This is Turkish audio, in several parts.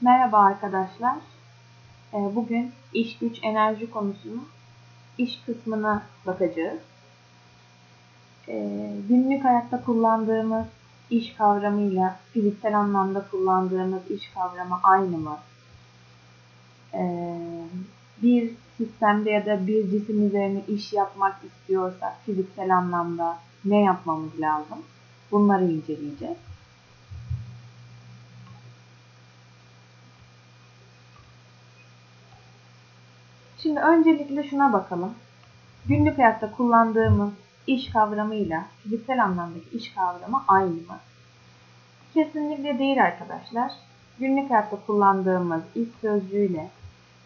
Merhaba arkadaşlar. Ee, Bugün iş güç enerji konusunu iş kısmına bakacağız. Ee, Günlük hayatta kullandığımız iş kavramıyla fiziksel anlamda kullandığımız iş kavramı aynı mı? Ee, Bir sistemde ya da bir cisim üzerine iş yapmak istiyorsak fiziksel anlamda ne yapmamız lazım? Bunları inceleyeceğiz. Şimdi öncelikle şuna bakalım. Günlük hayatta kullandığımız iş kavramıyla fiziksel anlamdaki iş kavramı aynı mı? Kesinlikle değil arkadaşlar. Günlük hayatta kullandığımız iş sözcüğüyle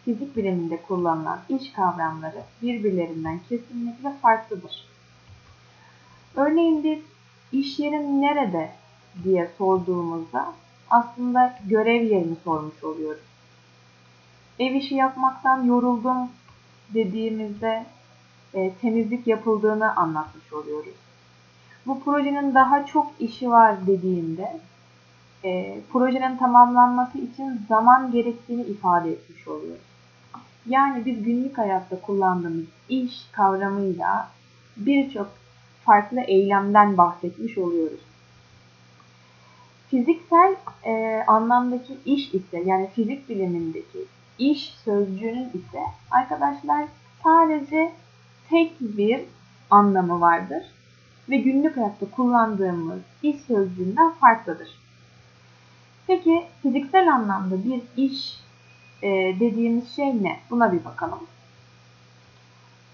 fizik biliminde kullanılan iş kavramları birbirlerinden kesinlikle farklıdır. Örneğin biz iş yerin nerede diye sorduğumuzda aslında görev yerini sormuş oluyoruz. Ev işi yapmaktan yoruldum dediğimizde e, temizlik yapıldığını anlatmış oluyoruz. Bu projenin daha çok işi var dediğinde e, projenin tamamlanması için zaman gerektiğini ifade etmiş oluyoruz. Yani biz günlük hayatta kullandığımız iş kavramıyla birçok farklı eylemden bahsetmiş oluyoruz. Fiziksel e, anlamdaki iş ise yani fizik bilimindeki iş sözcüğünün ise arkadaşlar sadece tek bir anlamı vardır ve günlük hayatta kullandığımız iş sözcüğünden farklıdır. Peki fiziksel anlamda bir iş e, dediğimiz şey ne? Buna bir bakalım.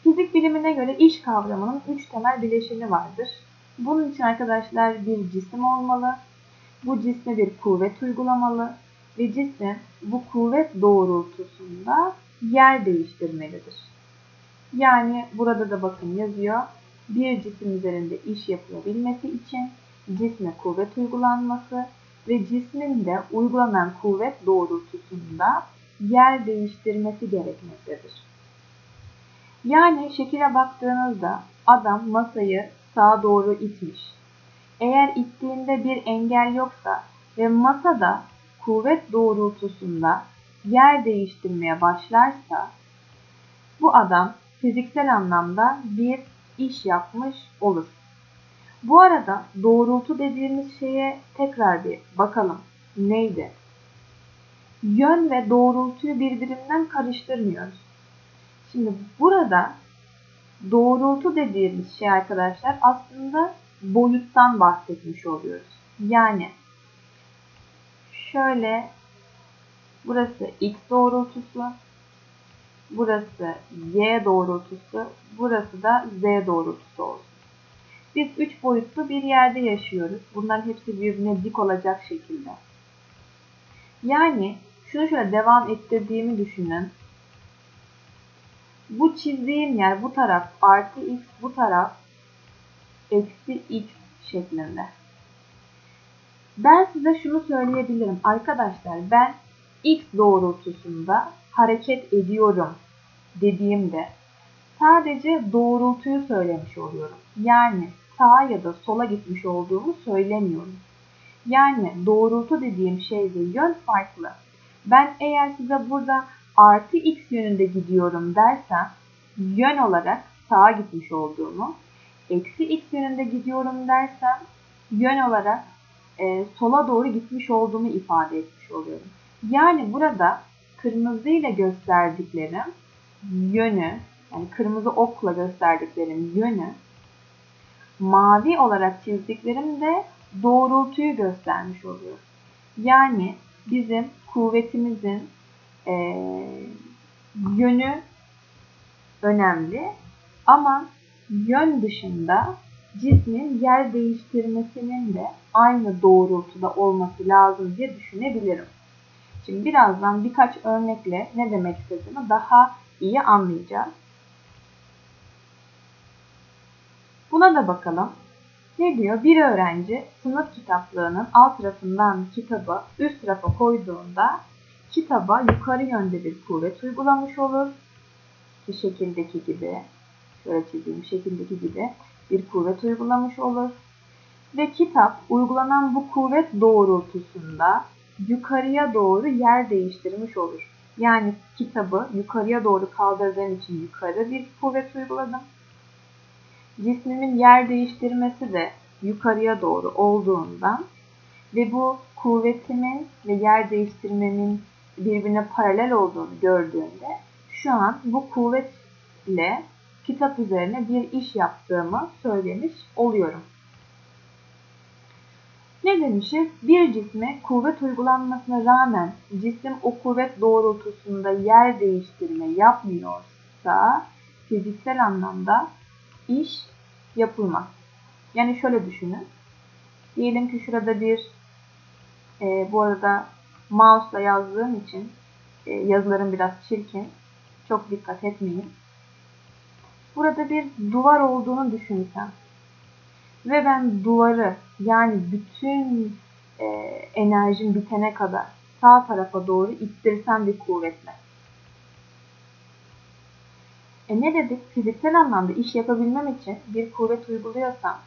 Fizik bilimine göre iş kavramının üç temel bileşeni vardır. Bunun için arkadaşlar bir cisim olmalı, bu cisme bir kuvvet uygulamalı ve cisim bu kuvvet doğrultusunda yer değiştirmelidir. Yani burada da bakın yazıyor. Bir cisim üzerinde iş yapılabilmesi için cisme kuvvet uygulanması ve cismin de uygulanan kuvvet doğrultusunda yer değiştirmesi gerekmektedir. Yani şekile baktığınızda adam masayı sağa doğru itmiş. Eğer ittiğinde bir engel yoksa ve masada kuvvet doğrultusunda yer değiştirmeye başlarsa bu adam fiziksel anlamda bir iş yapmış olur. Bu arada doğrultu dediğimiz şeye tekrar bir bakalım. Neydi? Yön ve doğrultuyu birbirinden karıştırmıyoruz. Şimdi burada doğrultu dediğimiz şey arkadaşlar aslında boyuttan bahsetmiş oluyoruz. Yani şöyle burası x doğrultusu, burası y doğrultusu, burası da z doğrultusu olsun. Biz üç boyutlu bir yerde yaşıyoruz. Bunların hepsi birbirine dik olacak şekilde. Yani şunu şöyle devam ettirdiğimi düşünün. Bu çizdiğim yer bu taraf artı x, bu taraf eksi x şeklinde. Ben size şunu söyleyebilirim. Arkadaşlar ben x doğrultusunda hareket ediyorum dediğimde sadece doğrultuyu söylemiş oluyorum. Yani sağa ya da sola gitmiş olduğumu söylemiyorum. Yani doğrultu dediğim şey ve yön farklı. Ben eğer size burada artı x yönünde gidiyorum dersem yön olarak sağa gitmiş olduğumu, eksi x yönünde gidiyorum dersem yön olarak e, sola doğru gitmiş olduğumu ifade etmiş oluyorum. Yani burada kırmızı ile gösterdiklerim yönü, yani kırmızı okla gösterdiklerim yönü, mavi olarak çizdiklerim de doğrultuyu göstermiş oluyor. Yani bizim kuvvetimizin e, yönü önemli ama yön dışında cismin yer değiştirmesinin de aynı doğrultuda olması lazım diye düşünebilirim. Şimdi birazdan birkaç örnekle ne demek istediğimi daha iyi anlayacağız. Buna da bakalım. Ne diyor? Bir öğrenci sınıf kitaplığının alt tarafından kitabı üst tarafa koyduğunda kitaba yukarı yönde bir kuvvet uygulamış olur. Bu şekildeki gibi, şöyle çizdiğim şekildeki gibi bir kuvvet uygulamış olur. Ve kitap uygulanan bu kuvvet doğrultusunda yukarıya doğru yer değiştirmiş olur. Yani kitabı yukarıya doğru kaldırdığım için yukarı bir kuvvet uyguladım. Cismimin yer değiştirmesi de yukarıya doğru olduğundan ve bu kuvvetimin ve yer değiştirmemin birbirine paralel olduğunu gördüğümde şu an bu kuvvetle kitap üzerine bir iş yaptığımı söylemiş oluyorum. Ne demişiz? Bir cisme kuvvet uygulanmasına rağmen cisim o kuvvet doğrultusunda yer değiştirme yapmıyorsa fiziksel anlamda iş yapılmaz. Yani şöyle düşünün. Diyelim ki şurada bir e, bu arada mouse'la yazdığım için e, yazılarım biraz çirkin. Çok dikkat etmeyin. Burada bir duvar olduğunu düşünsem ve ben duvarı yani bütün e, enerjim bitene kadar sağ tarafa doğru ittirsem bir kuvvetle. E ne dedik? Fiziksel anlamda iş yapabilmem için bir kuvvet uyguluyorsam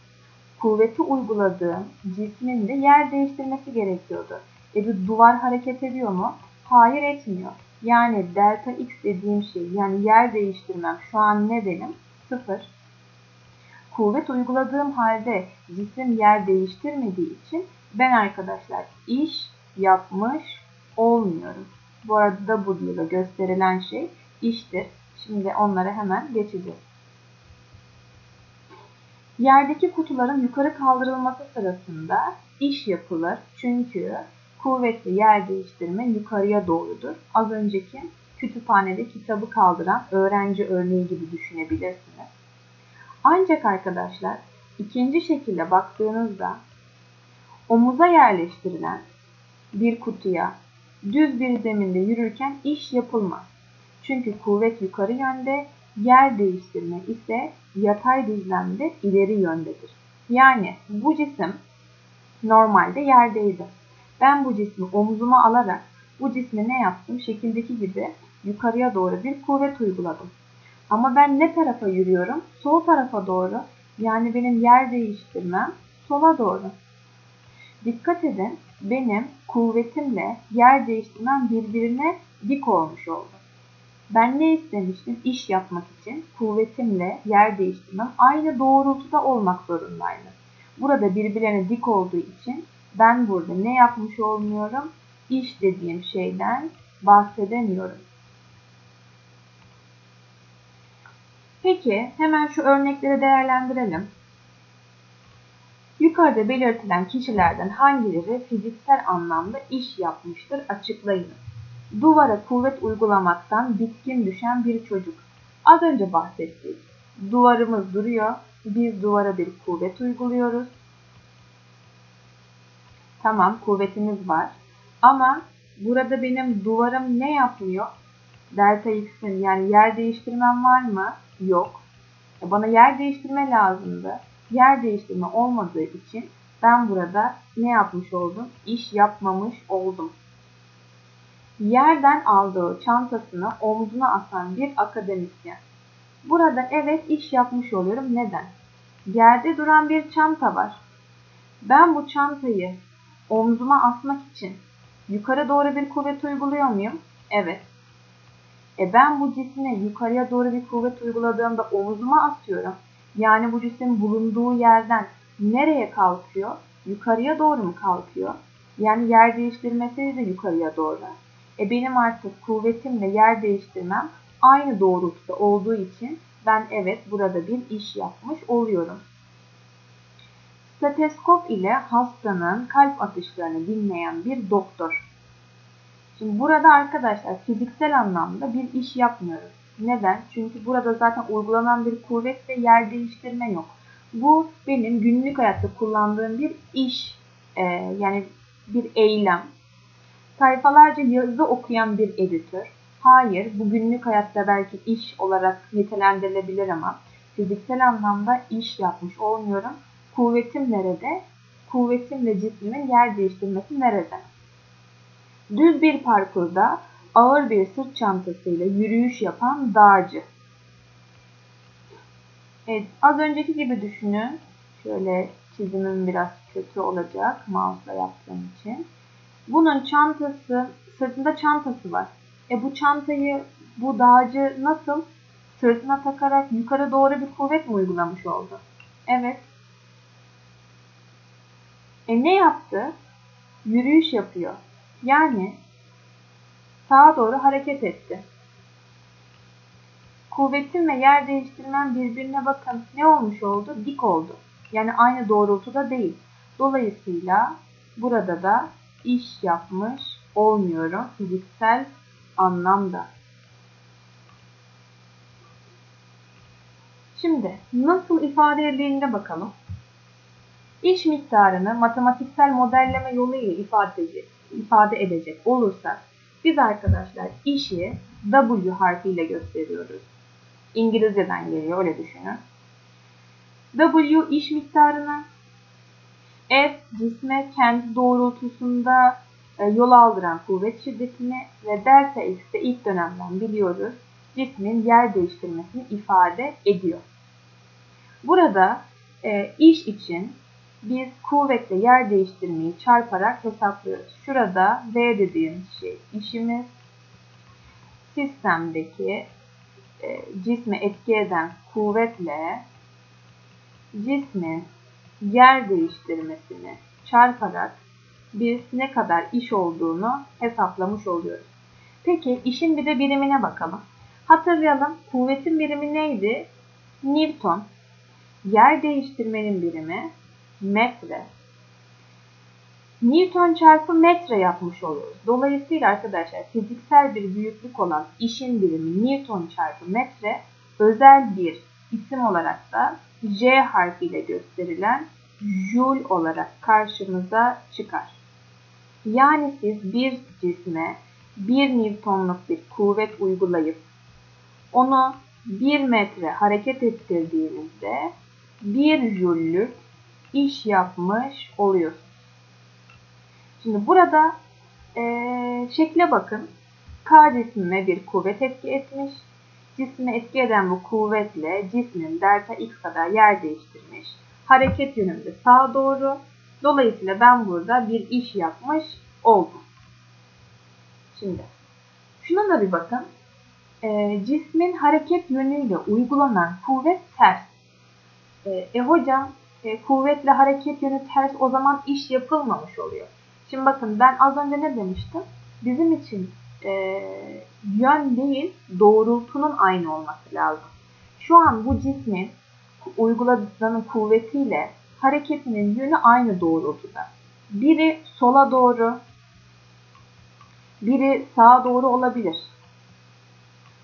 kuvveti uyguladığım cismin de yer değiştirmesi gerekiyordu. E bir duvar hareket ediyor mu? Hayır etmiyor. Yani delta x dediğim şey yani yer değiştirmem şu an ne benim? Sıfır. Kuvvet uyguladığım halde cisim yer değiştirmediği için ben arkadaşlar iş yapmış olmuyorum. Bu arada W ile gösterilen şey iştir. Şimdi onlara hemen geçeceğiz. Yerdeki kutuların yukarı kaldırılması sırasında iş yapılır. Çünkü kuvvetli yer değiştirme yukarıya doğrudur. Az önceki kütüphanede kitabı kaldıran öğrenci örneği gibi düşünebilirsiniz. Ancak arkadaşlar ikinci şekilde baktığınızda omuza yerleştirilen bir kutuya düz bir zeminde yürürken iş yapılmaz. Çünkü kuvvet yukarı yönde, yer değiştirme ise yatay düzlemde ileri yöndedir. Yani bu cisim normalde yerdeydi. Ben bu cismi omzuma alarak bu cismi ne yaptım? Şekildeki gibi yukarıya doğru bir kuvvet uyguladım. Ama ben ne tarafa yürüyorum? Sol tarafa doğru. Yani benim yer değiştirmem sola doğru. Dikkat edin benim kuvvetimle yer değiştirmem birbirine dik olmuş oldu. Ben ne istemiştim? İş yapmak için kuvvetimle yer değiştirmem aynı doğrultuda olmak zorundaydı. Burada birbirlerine dik olduğu için ben burada ne yapmış olmuyorum? İş dediğim şeyden bahsedemiyorum. Peki hemen şu örnekleri değerlendirelim. Yukarıda belirtilen kişilerden hangileri fiziksel anlamda iş yapmıştır açıklayınız. Duvara kuvvet uygulamaktan bitkin düşen bir çocuk. Az önce bahsettik. Duvarımız duruyor. Biz duvara bir kuvvet uyguluyoruz. Tamam kuvvetimiz var. Ama burada benim duvarım ne yapmıyor? Delta x'in yani yer değiştirmem var mı? Yok. E, bana yer değiştirme lazımdı. Yer değiştirme olmadığı için ben burada ne yapmış oldum? İş yapmamış oldum. Yerden aldığı çantasını omzuna asan bir akademisyen. Burada evet iş yapmış oluyorum. Neden? Yerde duran bir çanta var. Ben bu çantayı omzuma asmak için yukarı doğru bir kuvvet uyguluyor muyum? Evet. E ben bu cisme yukarıya doğru bir kuvvet uyguladığımda omzuma asıyorum. Yani bu cisim bulunduğu yerden nereye kalkıyor? Yukarıya doğru mu kalkıyor? Yani yer değiştirmesi de yukarıya doğru. E benim artık kuvvetimle yer değiştirmem aynı doğrultuda olduğu için ben evet burada bir iş yapmış oluyorum. Steteskop ile hastanın kalp atışlarını dinleyen bir doktor. Şimdi burada arkadaşlar fiziksel anlamda bir iş yapmıyoruz. Neden? Çünkü burada zaten uygulanan bir kuvvet ve yer değiştirme yok. Bu benim günlük hayatta kullandığım bir iş, e, yani bir eylem. Sayfalarca yazı okuyan bir editör. Hayır, bu günlük hayatta belki iş olarak nitelendirilebilir ama fiziksel anlamda iş yapmış olmuyorum. Kuvvetim nerede? Kuvvetimle cismimin yer değiştirmesi nerede? Düz bir parkurda ağır bir sırt çantasıyla yürüyüş yapan dağcı. Evet, az önceki gibi düşünün. Şöyle çizimim biraz kötü olacak mouse'la yaptığım için. Bunun çantası, sırtında çantası var. E bu çantayı bu dağcı nasıl sırtına takarak yukarı doğru bir kuvvet mi uygulamış oldu? Evet. E ne yaptı? Yürüyüş yapıyor. Yani sağa doğru hareket etti. Kuvvetin ve yer değiştirmen birbirine bakın ne olmuş oldu? Dik oldu. Yani aynı doğrultuda değil. Dolayısıyla burada da iş yapmış olmuyorum fiziksel anlamda. Şimdi nasıl ifade edildiğine bakalım. İş miktarını matematiksel modelleme yoluyla ifade ifade edecek olursak biz arkadaşlar işi W harfiyle gösteriyoruz. İngilizceden geliyor öyle düşünün. W iş miktarını, F cisme kendi doğrultusunda e, yol aldıran kuvvet şiddetini ve delta x de ilk dönemden biliyoruz cismin yer değiştirmesini ifade ediyor. Burada e, iş için biz kuvvetle yer değiştirmeyi çarparak hesaplıyoruz. Şurada V dediğimiz şey işimiz. Sistemdeki e, cisme etki eden kuvvetle cismin yer değiştirmesini çarparak biz ne kadar iş olduğunu hesaplamış oluyoruz. Peki işin bir de birimine bakalım. Hatırlayalım kuvvetin birimi neydi? Newton. Yer değiştirmenin birimi metre. Newton çarpı metre yapmış oluyoruz. Dolayısıyla arkadaşlar fiziksel bir büyüklük olan işin birimi Newton çarpı metre özel bir isim olarak da J harfiyle gösterilen Joule olarak karşımıza çıkar. Yani siz bir cisme 1 Newton'luk bir kuvvet uygulayıp onu 1 metre hareket ettirdiğinizde 1 Joule'lük iş yapmış oluyorsunuz. Şimdi burada e, şekle bakın. K cismine bir kuvvet etki etmiş. Cisme etki eden bu kuvvetle cismin delta x kadar yer değiştirmiş. Hareket yönünde sağa doğru. Dolayısıyla ben burada bir iş yapmış oldum. Şimdi şuna da bir bakın. E, cismin hareket yönüyle uygulanan kuvvet ters. E, e hocam e, kuvvetle hareket yönü ters o zaman iş yapılmamış oluyor. Şimdi bakın ben az önce ne demiştim? Bizim için e, yön değil doğrultunun aynı olması lazım. Şu an bu cismin uyguladığının kuvvetiyle hareketinin yönü aynı doğrultuda. Biri sola doğru, biri sağa doğru olabilir.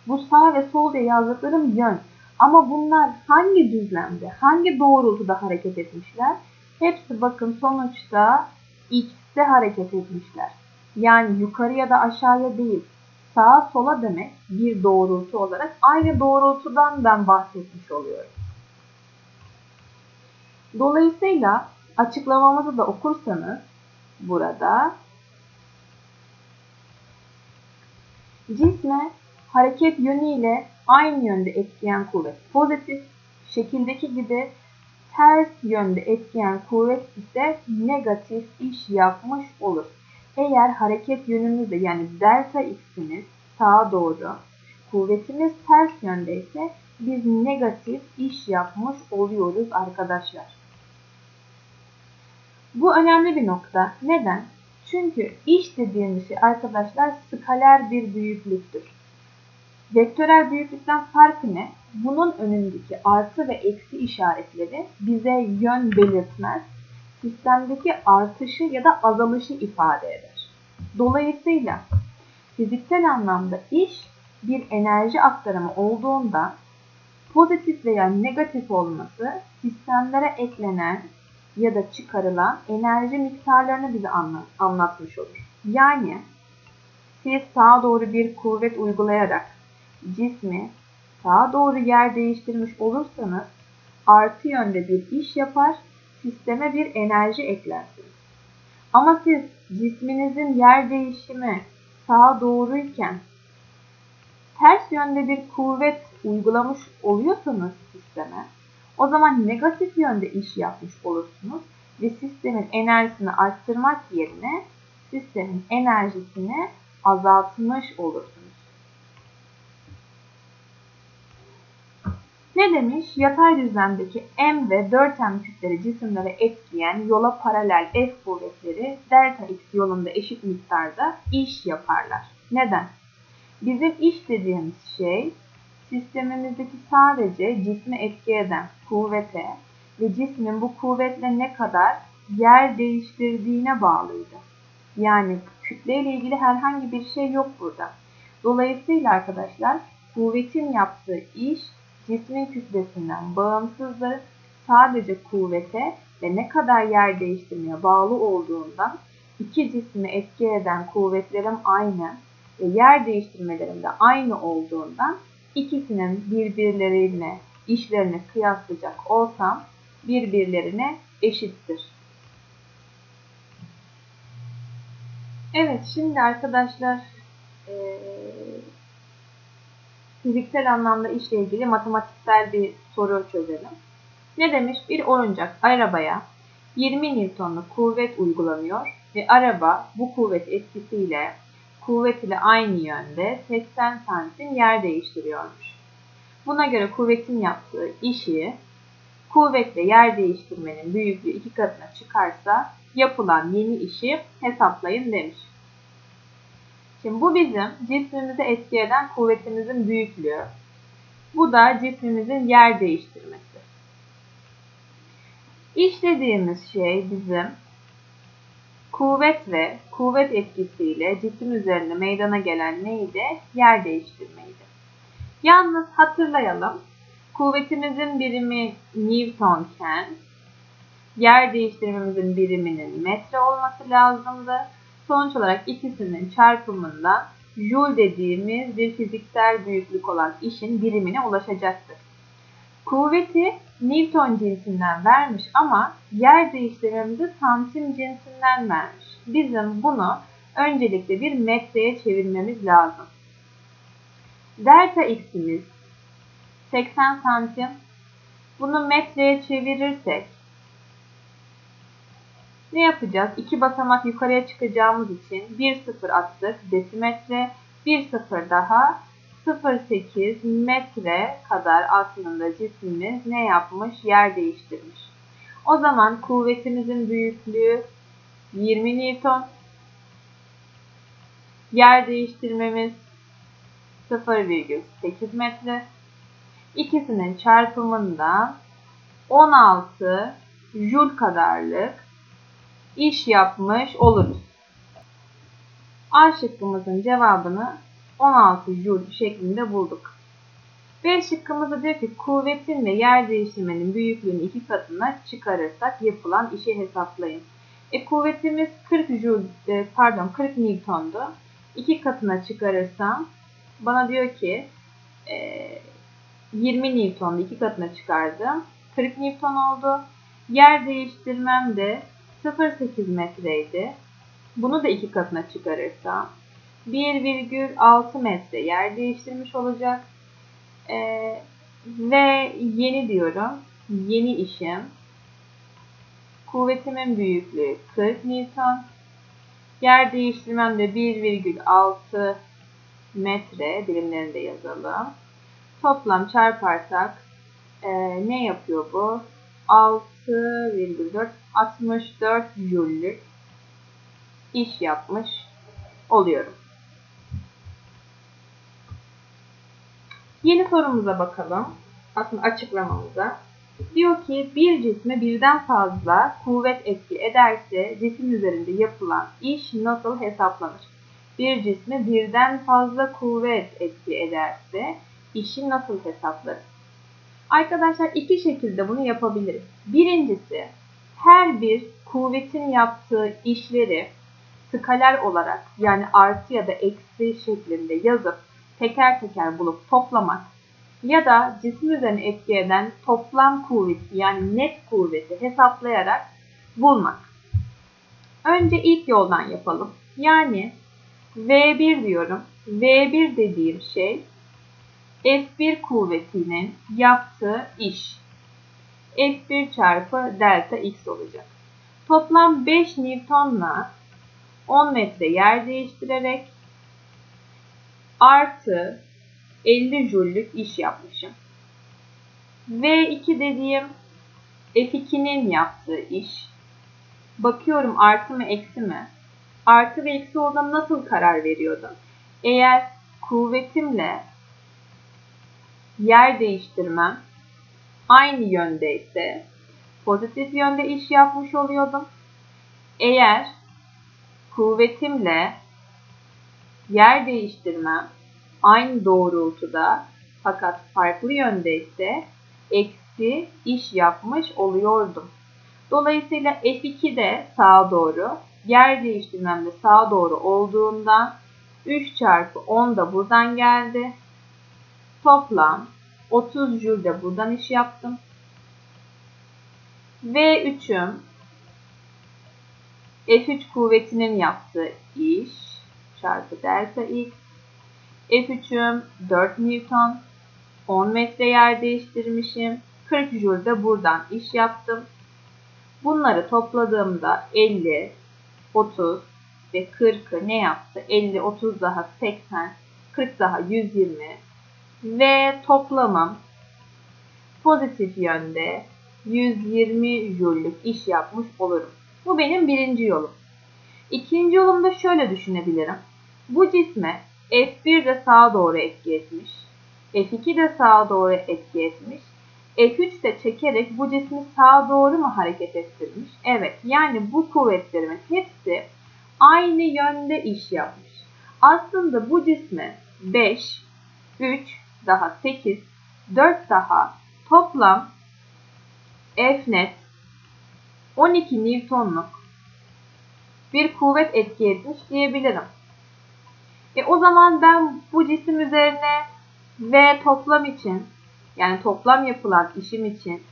Bu sağ ve sol diye yazdıklarım yön. Ama bunlar hangi düzlemde, hangi doğrultuda hareket etmişler? Hepsi bakın sonuçta x'te hareket etmişler. Yani yukarı ya da aşağıya değil, sağa sola demek bir doğrultu olarak aynı doğrultudan ben bahsetmiş oluyorum. Dolayısıyla açıklamamızı da okursanız burada cisme hareket yönüyle aynı yönde etkileyen kuvvet pozitif, şekildeki gibi ters yönde etkileyen kuvvet ise negatif iş yapmış olur. Eğer hareket yönümüzde yani delta x'imiz sağa doğru, kuvvetimiz ters yönde ise biz negatif iş yapmış oluyoruz arkadaşlar. Bu önemli bir nokta. Neden? Çünkü iş dediğimiz şey arkadaşlar skaler bir büyüklüktür. Vektörel büyüklükten farkı ne? Bunun önündeki artı ve eksi işaretleri bize yön belirtmez. Sistemdeki artışı ya da azalışı ifade eder. Dolayısıyla fiziksel anlamda iş bir enerji aktarımı olduğunda pozitif veya negatif olması sistemlere eklenen ya da çıkarılan enerji miktarlarını bize anlatmış olur. Yani siz sağa doğru bir kuvvet uygulayarak cismi sağa doğru yer değiştirmiş olursanız artı yönde bir iş yapar, sisteme bir enerji eklersiniz. Ama siz cisminizin yer değişimi sağa doğruyken ters yönde bir kuvvet uygulamış oluyorsanız sisteme o zaman negatif yönde iş yapmış olursunuz ve sistemin enerjisini arttırmak yerine sistemin enerjisini azaltmış olursunuz. Ne demiş? Yatay düzlemdeki M ve 4M kütleri cisimlere etkileyen yola paralel F kuvvetleri delta X yolunda eşit miktarda iş yaparlar. Neden? Bizim iş dediğimiz şey sistemimizdeki sadece cisme etki eden kuvvete ve cismin bu kuvvetle ne kadar yer değiştirdiğine bağlıydı. Yani kütle ile ilgili herhangi bir şey yok burada. Dolayısıyla arkadaşlar kuvvetin yaptığı iş cismin kütlesinden bağımsızdır. Sadece kuvvete ve ne kadar yer değiştirmeye bağlı olduğundan iki cismi etki eden kuvvetlerim aynı ve yer değiştirmelerim de aynı olduğundan ikisinin birbirleriyle işlerini kıyaslayacak olsam birbirlerine eşittir. Evet şimdi arkadaşlar e, fiziksel anlamda işle ilgili matematiksel bir soru çözelim. Ne demiş? Bir oyuncak arabaya 20 Newton'luk kuvvet uygulanıyor ve araba bu kuvvet etkisiyle kuvvet ile aynı yönde 80 santim yer değiştiriyormuş. Buna göre kuvvetin yaptığı işi kuvvetle yer değiştirmenin büyüklüğü iki katına çıkarsa yapılan yeni işi hesaplayın demiş. Şimdi bu bizim cismimizi etki eden kuvvetimizin büyüklüğü. Bu da cismimizin yer değiştirmesi. İşlediğimiz şey bizim kuvvet ve kuvvet etkisiyle cisim üzerinde meydana gelen neydi? Yer değiştirmeydi. Yalnız hatırlayalım. Kuvvetimizin birimi Newtonken yer değiştirmemizin biriminin metre olması lazımdı. Sonuç olarak ikisinin çarpımından joule dediğimiz bir fiziksel büyüklük olan işin birimine ulaşacaktır. Kuvveti Newton cinsinden vermiş ama yer değiştirmemizi santim cinsinden vermiş. Bizim bunu öncelikle bir metreye çevirmemiz lazım. Delta x'imiz 80 santim. Bunu metreye çevirirsek ne yapacağız? İki basamak yukarıya çıkacağımız için bir sıfır attık desimetre. Bir sıfır daha 0.8 metre kadar aslında cismimiz ne yapmış? Yer değiştirmiş. O zaman kuvvetimizin büyüklüğü 20 Newton. Yer değiştirmemiz 0,8 metre. İkisinin çarpımından 16 joule kadarlık iş yapmış oluruz. A şıkkımızın cevabını 16 joule şeklinde bulduk. B şıkkımızda diyor ki kuvvetin ve yer değiştirmenin büyüklüğünü iki katına çıkarırsak yapılan işi hesaplayın. E kuvvetimiz 40 joule, e, pardon 40 Newton'du. İki katına çıkarırsam bana diyor ki e, 20 Newton'du. iki katına çıkardım. 40 Newton oldu. Yer değiştirmem de 0.8 metreydi. Bunu da iki katına çıkarırsam 1,6 metre yer değiştirmiş olacak. Ee, ve yeni diyorum. Yeni işim. Kuvvetimin büyüklüğü 40 Newton. Yer değiştirmem de 1,6 metre birimlerinde yazalım. Toplam çarparsak e, ne yapıyor bu? 6,4 64 jüllük iş yapmış oluyorum. Yeni sorumuza bakalım. Aslında açıklamamıza. Diyor ki bir cisme birden fazla kuvvet etki ederse cisim üzerinde yapılan iş nasıl hesaplanır? Bir cisme birden fazla kuvvet etki ederse işi nasıl hesaplarız? Arkadaşlar iki şekilde bunu yapabiliriz. Birincisi her bir kuvvetin yaptığı işleri skaler olarak yani artı ya da eksi şeklinde yazıp teker teker bulup toplamak ya da cisim üzerine etki eden toplam kuvveti yani net kuvveti hesaplayarak bulmak. Önce ilk yoldan yapalım. Yani V1 diyorum. V1 dediğim şey F1 kuvvetinin yaptığı iş. F1 çarpı delta X olacak. Toplam 5 Newton'la 10 metre yer değiştirerek artı 50 jüllük iş yapmışım. V2 dediğim F2'nin yaptığı iş. Bakıyorum artı mı eksi mi? Artı ve eksi olduğunda nasıl karar veriyordum? Eğer kuvvetimle yer değiştirmem aynı yöndeyse pozitif yönde iş yapmış oluyordum. Eğer kuvvetimle yer değiştirmem aynı doğrultuda fakat farklı yöndeyse eksi iş yapmış oluyordum. Dolayısıyla F2 de sağa doğru, yer değiştirmem de sağa doğru olduğundan 3 çarpı 10 da buradan geldi. Toplam 30 jül de buradan iş yaptım. V3'üm F3 kuvvetinin yaptığı iş çarpı delta x. F3'üm 4 Newton. 10 metre yer değiştirmişim. 40 jül de buradan iş yaptım. Bunları topladığımda 50, 30 ve 40'ı ne yaptı? 50, 30 daha 80, 40 daha 120 ve toplamım pozitif yönde 120 jüllük iş yapmış olurum. Bu benim birinci yolum. İkinci yolumda şöyle düşünebilirim. Bu cisme F1 de sağa doğru etki etmiş. F2 de sağa doğru etki etmiş. F3 de çekerek bu cismi sağa doğru mu hareket ettirmiş? Evet. Yani bu kuvvetlerimin hepsi aynı yönde iş yapmış. Aslında bu cisme 5, 3 daha 8, 4 daha toplam F net 12 Newton'luk bir kuvvet etki etmiş diyebilirim. E o zaman ben bu cisim üzerine V toplam için yani toplam yapılan işim için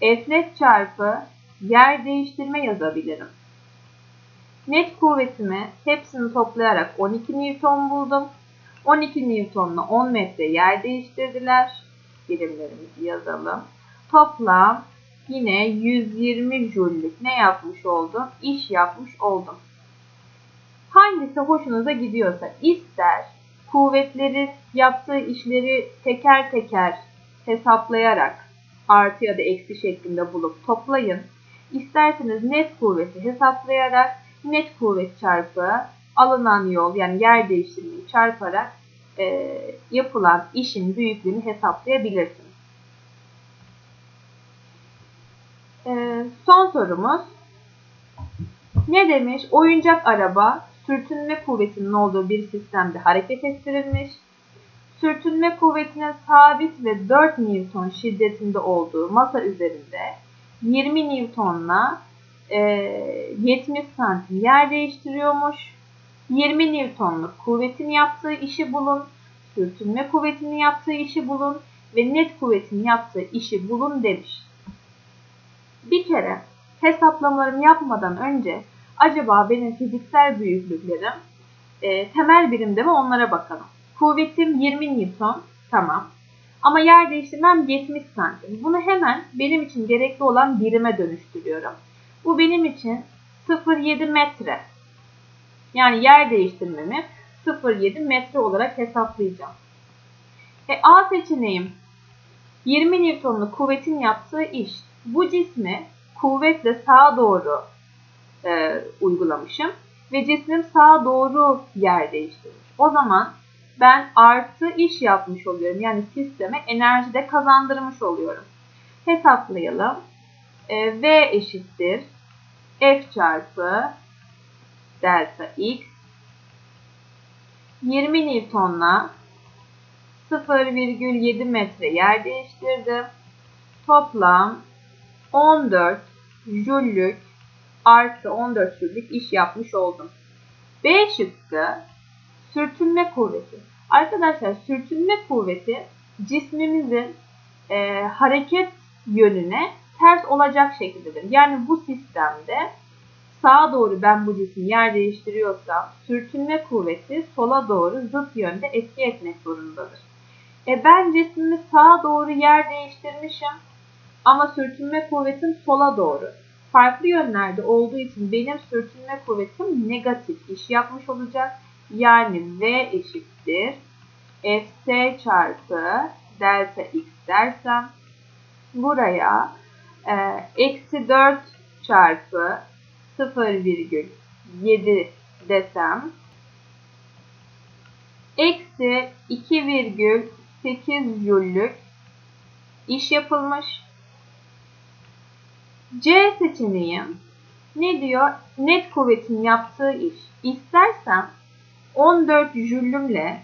F net çarpı yer değiştirme yazabilirim. Net kuvvetimi hepsini toplayarak 12 Newton buldum. 12 Newton'la 10 metre yer değiştirdiler. Birimlerimizi yazalım. Toplam yine 120 jüllük ne yapmış oldum? İş yapmış oldum. Hangisi hoşunuza gidiyorsa ister kuvvetleri yaptığı işleri teker teker hesaplayarak artı ya da eksi şeklinde bulup toplayın. İsterseniz net kuvveti hesaplayarak net kuvvet çarpı alınan yol yani yer değiştirmeyi çarparak e, yapılan işin büyüklüğünü hesaplayabilirsiniz. E, son sorumuz. Ne demiş? Oyuncak araba sürtünme kuvvetinin olduğu bir sistemde hareket ettirilmiş. Sürtünme kuvvetinin sabit ve 4 Newton şiddetinde olduğu masa üzerinde 20 Newton'la e, 70 santim yer değiştiriyormuş. 20 Newton'luk kuvvetin yaptığı işi bulun. Sürtünme kuvvetinin yaptığı işi bulun. Ve net kuvvetin yaptığı işi bulun demiş. Bir kere hesaplamalarımı yapmadan önce acaba benim fiziksel büyüklüklerim e, temel birimde mi onlara bakalım. Kuvvetim 20 Newton. Tamam. Ama yer değiştirmem 70 santim. Bunu hemen benim için gerekli olan birime dönüştürüyorum. Bu benim için 0,7 metre. Yani yer değiştirmemi 0,7 metre olarak hesaplayacağım. E, A seçeneğim 20 Newton'lu kuvvetin yaptığı iş. Bu cismi kuvvetle sağa doğru e, uygulamışım. Ve cismim sağa doğru yer değiştirmiş. O zaman ben artı iş yapmış oluyorum. Yani sisteme enerji de kazandırmış oluyorum. Hesaplayalım. E, v eşittir. F çarpı delta x 20 Newton'la 0,7 metre yer değiştirdim. Toplam 14 jüllük artı 14 jüllük iş yapmış oldum. B şıkkı sürtünme kuvveti. Arkadaşlar sürtünme kuvveti cismimizin e, hareket yönüne ters olacak şekildedir. Yani bu sistemde sağa doğru ben bu cismi yer değiştiriyorsam sürtünme kuvveti sola doğru zıt yönde etki etmek zorundadır. E ben cismimi sağa doğru yer değiştirmişim ama sürtünme kuvvetim sola doğru. farklı yönlerde olduğu için benim sürtünme kuvvetim negatif iş yapmış olacak. Yani V eşittir Fs çarpı delta x dersem buraya e, eksi 4 çarpı 0,7 desem eksi 2,8 jüllük iş yapılmış. C seçeneğim ne diyor? Net kuvvetin yaptığı iş. İstersem 14 jüllümle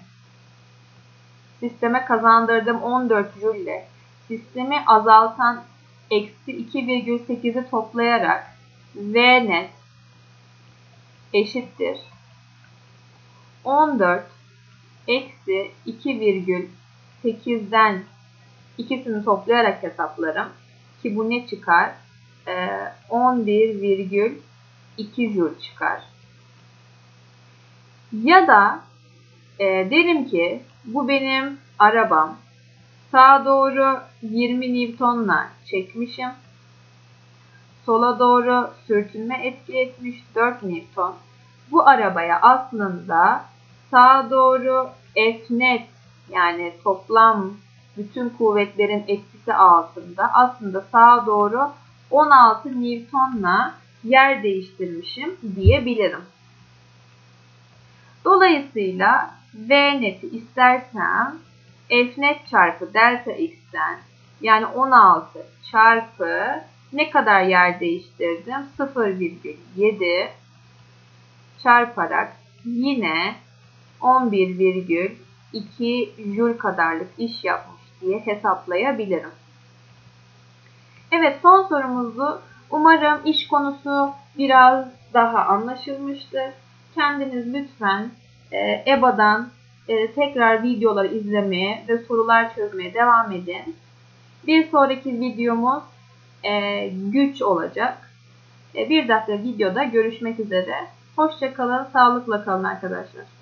sisteme kazandırdığım 14 jülle sistemi azaltan eksi 2,8'i toplayarak V net eşittir 14 eksi 2,8'den ikisini toplayarak hesaplarım. Ki bu ne çıkar? Ee, 11,2 joule çıkar. Ya da e, derim ki bu benim arabam. Sağa doğru 20 Newton'la çekmişim. Sola doğru sürtünme etki etmiş 4 Newton. Bu arabaya aslında sağa doğru F yani toplam bütün kuvvetlerin etkisi altında aslında sağa doğru 16 Newton'la yer değiştirmişim diyebilirim. Dolayısıyla V neti istersem F net çarpı delta x'ten yani 16 çarpı ne kadar yer değiştirdim? 0,7 çarparak yine 11,2 jül kadarlık iş yapmış diye hesaplayabilirim. Evet son sorumuzu umarım iş konusu biraz daha anlaşılmıştır. Kendiniz lütfen e, EBA'dan e, tekrar videoları izlemeye ve sorular çözmeye devam edin. Bir sonraki videomuz e, güç olacak. E, bir dakika videoda görüşmek üzere. Hoşçakalın, sağlıkla kalın arkadaşlar.